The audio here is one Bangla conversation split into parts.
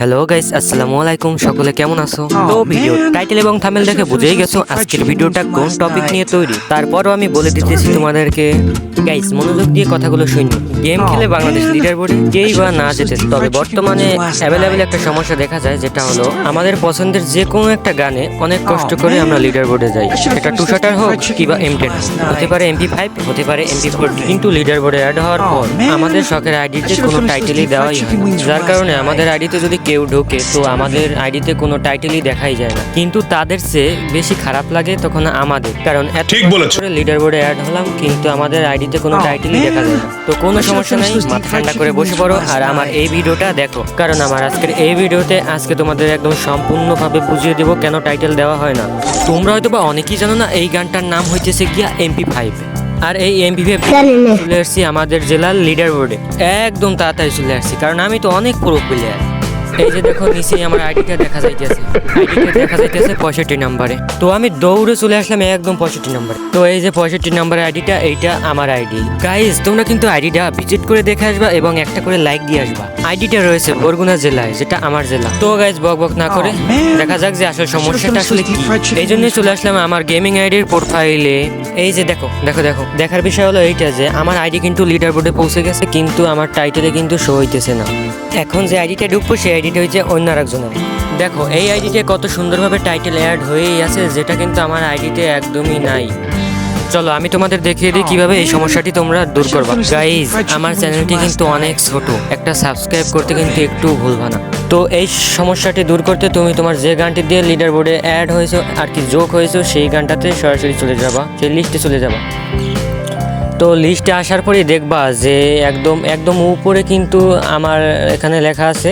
হ্যালো গাইস আসসালামু আলাইকুম। সকলে কেমন আছো? তো ভিডিও টাইটেল এবং থামেল দেখে বুঝেই গেছো আজকের ভিডিওটা কোন টপিক নিয়ে তৈরি। তারপরও আমি বলে দিতেছি তোমাদেরকে। গাইস মনোযোগ দিয়ে কথাগুলো শুনি গেম খেলে বাংলাদেশ লিডার বোর্ডে কেই বা না যেতে তবে বর্তমানে অ্যাভেলেবেল একটা সমস্যা দেখা যায় যেটা হলো আমাদের পছন্দের যে কোনো একটা গানে অনেক কষ্ট করে আমরা লিডার বোর্ডে যাই। সেটা টু শাটার হোক কিংবা এম টেন হতে পারে এমপি ফাইভ হতে পারে এমপি ফোর কিন্তু লিডার বোর্ডে অ্যাড হওয়ার পর আমাদের শখের আইডিতে কোনো টাইটেলই দেওয়াই হয় যার কারণে আমাদের আইডিতে যদি কেউ ঢোকে তো আমাদের আইডিতে কোনো টাইটেলই দেখাই যায় না। কিন্তু তাদের চেয়ে বেশি খারাপ লাগে তখন আমাদের। কারণ এত ঠিক লিডার বোর্ডে অ্যাড হলাম কিন্তু আমাদের আইডিতে কোনো টাইটেলই দেখা যায় না। তো কোনো সমস্যা নেই মাথা ঠান্ডা করে বসে পড়ো আর আমার এই ভিডিওটা দেখো। কারণ আমার আজকের এই ভিডিওতে আজকে তোমাদের একদম সম্পূর্ণভাবে বুঝিয়ে দেবো কেন টাইটেল দেওয়া হয় না। তোমরা হয়তো বা অনেকেই জানো না এই গানটার নাম হইতেছে গিয়া এমপি ফাইভ আর এই এমপি ফাইভ চলে আসছি আমাদের জেলার লিডার বোর্ডে একদম তাড়াতাড়ি চলে আসছি কারণ আমি তো অনেক পুরো প্লেয়ার এই যে দেখো নিচে আমার আইডিটা দেখা যাইতেছে। আইডিটা দেখা যাইতেছে পঁয়ষট্টি নাম্বারে। তো আমি দৌড়ে চলে আসলাম একদম পঁয়ষট্টি নাম্বারে। তো এই যে পঁয়ষট্টি নাম্বারের আইডিটা এইটা আমার আইডি গাইজ তোমরা কিন্তু আইডিটা ভিজিট করে দেখে আসবা এবং একটা করে লাইক দিয়ে আসবা। আইডিটা রয়েছে বরগুনা জেলায় যেটা আমার জেলা। তো গাইজ বক বক না করে দেখা যাক যে আসলে সমস্যাটা আসলে কি। এই জন্য চলে আসলাম আমার গেমিং আইডির প্রোফাইলে এই যে দেখো দেখো দেখো। দেখার বিষয় হলো এইটা যে আমার আইডি কিন্তু লিডার বোর্ডে পৌঁছে গেছে কিন্তু আমার টাইটেলে কিন্তু শো হইতেছে না। এখন যে আইডিটা ঢুকবো সেই আইডিটা হচ্ছে অন্য আরেকজনের। দেখো, এই আইডিতে কত সুন্দরভাবে টাইটেল অ্যাড হয়েই আছে, যেটা কিন্তু আমার আইডিতে একদমই নাই। চলো, আমি তোমাদের দেখিয়ে দিই কীভাবে এই সমস্যাটি তোমরা দূর করবা। গাইজ আমার চ্যানেলটি কিন্তু অনেক ছোট। একটা সাবস্ক্রাইব করতে কিন্তু একটু ভুলবা না। তো এই সমস্যাটি দূর করতে তুমি তোমার যে গানটি দিয়ে লিডার বোর্ডে অ্যাড হয়েছো আর কি যোগ হয়েছো, সেই গানটাতে সরাসরি চলে যাবা, সেই লিস্টে চলে যাবা। তো লিস্টে আসার পরেই দেখবা যে একদম একদম উপরে কিন্তু আমার এখানে লেখা আছে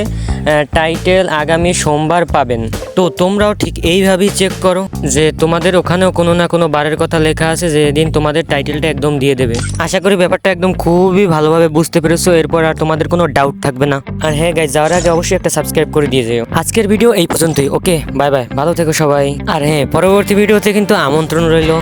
টাইটেল আগামী সোমবার পাবেন। তো তোমরাও ঠিক এইভাবেই চেক করো যে তোমাদের ওখানেও কোনো না কোনো বারের কথা লেখা আছে যে দিন তোমাদের টাইটেলটা একদম দিয়ে দেবে। আশা করি ব্যাপারটা একদম খুবই ভালোভাবে বুঝতে পেরেছ, এরপর আর তোমাদের কোনো ডাউট থাকবে না। আর হ্যাঁ গাই যাওয়ার আগে অবশ্যই একটা সাবস্ক্রাইব করে দিয়ে যেও। আজকের ভিডিও এই পর্যন্তই ওকে বাই বাই ভালো থেকো সবাই। আর হ্যাঁ পরবর্তী ভিডিওতে কিন্তু আমন্ত্রণ রইল।